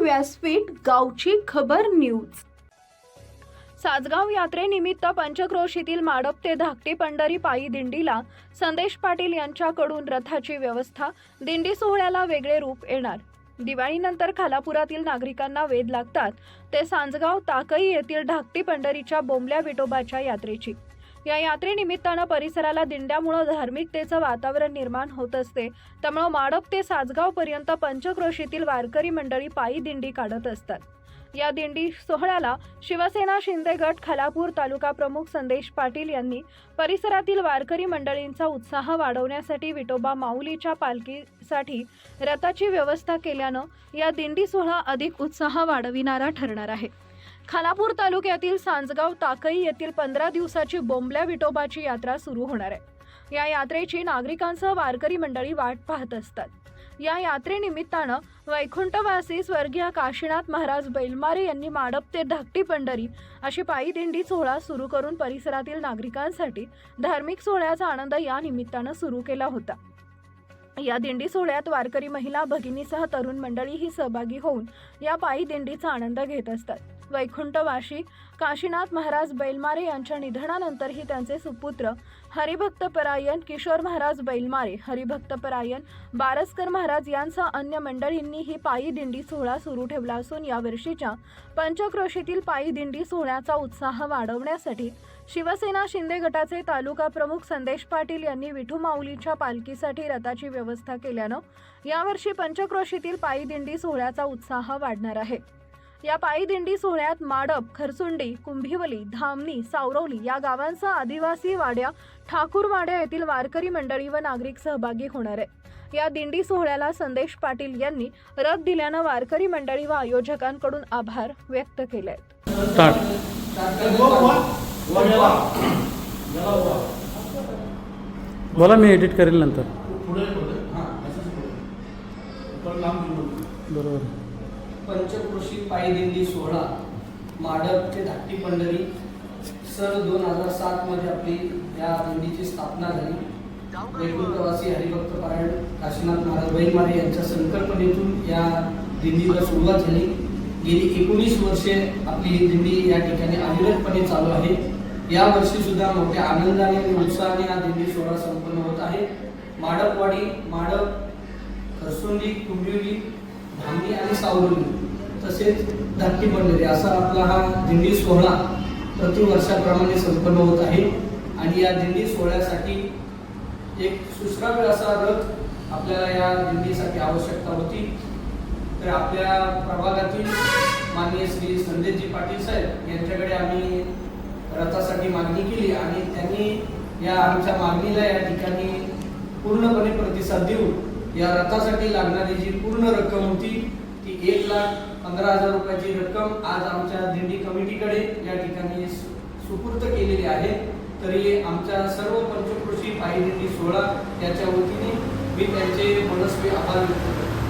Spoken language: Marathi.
व्यासपीठ गावची खबर न्यूज. सासगाव यात्रेनिमित्त पंचक्रोशीतील माडप ते धाकटी पंढरी पायी दिंडीला संदेश पाटील यांच्याकडून रथाची व्यवस्था दिंडी सोहळ्याला वेगळे रूप येणार. दिवाळीनंतर खालापुरातील नागरिकांना वेध लागतात. ते सांजगाव ताकई येथील धाकटी पंढरीच्या बोंबल्या विटोबाच्या यात्रेची. या यात्रेनिमित्तानं परिसराला दिंड्यामुळं धार्मिकतेचं वातावरण निर्माण होत असते. त्यामुळं माडप ते सासगाव पर्यंत पंचक्रोशीतील वारकरी मंडळी पायी दिंडी काढत असतात. या दिंडी सोहळ्याला शिवसेना शिंदे गट खालापूर तालुका प्रमुख संदेश पाटील यांनी परिसरातील वारकरी मंडळींचा उत्साह वाढवण्यासाठी विठोबा माऊलीच्या पालखीसाठी रथाची व्यवस्था केल्यानं या दिंडी सोहळा अधिक उत्साह वाढविणारा ठरणार आहे. खालापूर तालुक्यातील सांजगाव ताकई येथील पंधरा दिवसाची बोंबल्या विठोबाची यात्रा सुरू होणार आहे. या यात्रेची नागरिकांसह वारकरी मंडळी वाट पाहत असतात. या यात्रेनिमित्तानं वैकुंठवासी स्वर्गीय काशीनाथ महाराज बैलमारे यांनी माडप ते धाकटी पंढरी अशी पायी दिंडी सोहळा सुरू करून परिसरातील नागरिकांसाठी धार्मिक सोहळ्याचा आनंद या निमित्तानं सुरू केला होता. या दिंडी सोहळ्यात वारकरी महिला भगिनीसह तरुण मंडळीही सहभागी होऊन या पायी दिंडीचा आनंद घेत असतात. वैकुंठवाशी काशीनाथ महाराज बैलमारे यांच्या निधनानंतरही त्यांचे सुपुत्र हरिभक्तपरायण किशोर महाराज बैलमारे हरिभक्तपरायण बारसकर महाराज यांसह अन्य मंडळींनी ही पायी दिंडी सोहळा सुरू ठेवला असून यावर्षीच्या पंचक्रोशीतील पायी दिंडी सोहळ्याचा उत्साह वाढवण्यासाठी शिवसेना शिंदे गटाचे तालुका प्रमुख संदेश पाटील यांनी विठू माऊलीच्या पालखीसाठी रथाची व्यवस्था केल्यानं यावर्षी पंचक्रोशीतील पायी दिंडी सोहळ्याचा उत्साह वाढणार आहे. या पायी दिंडी सोहळ्यात माडप खरसुंडी कुंभिवली धामणी सावरवली या गावांसह आदिवासी वाड्या ठाकूरवाड्या येथील वारकरी मंडळी व नागरिक सहभागी होणार आहे या दिंडी सोहळ्याला संदेश पाटील यांनी रथ दिल्यानं वारकरी मंडळी व आयोजकांकडून आभार व्यक्त केले आहेत. बोला मी एडिट करेल नंतर. हां. बरोबर पंचक्रोशी पायी दिंडी सोहळा माडप ते धाकटी पंढरी सन दोन हजार सातमध्ये आपली या दिंडीची स्थापना झाली. वैकुंठवासी हरिभक्त पारायण काशीनाथ महाराज बैलमारे यांच्या संकल्पनेतून या दिंडीला सुरुवात झाली. गेली एकोणीस वर्षे आपली ही दिंडी या ठिकाणी अविरतपणे चालू आहे. या वर्षी सुद्धा मोठ्या आनंदाने आणि उत्साहाने हा दिंडी सोहळा संपन्न होत आहे. माडपवाडी माडप खरसुंडी कुंभिवली धामणी आणि सावरली तसेच धाकटी पंढरी असा आपला हा दिंडी सोहळा प्रतिवर्षाप्रमाणे संपन्न होत आहे. आणि या दिंडी सोहळ्यासाठी एक सुश्राव्य असा रथ आपल्याला या दिंडीसाठी आवश्यकता होती. तर आपल्या प्रभागातील माननीय श्री संदेशजी पाटील साहेब यांच्याकडे आम्ही रथासाठी मागणी केली आणि त्यांनी या आमच्या मागणीला या ठिकाणी पूर्णपणे प्रतिसाद देऊन या रथासाठी लागणारी जी पूर्ण रक्कम होती ती एक लाख पंधरा हजार रुपयाची रक्कम आज आमच्या दिंडी कमिटीकडे या ठिकाणी सुपूर्त सुपूर्द केलेली आहे. तरी आमच्या सर्व पंचकृषी पायी दिंडी सोहळा याच्या वतीने मी त्यांचे मनस्वी आभार व्यक्त करतो.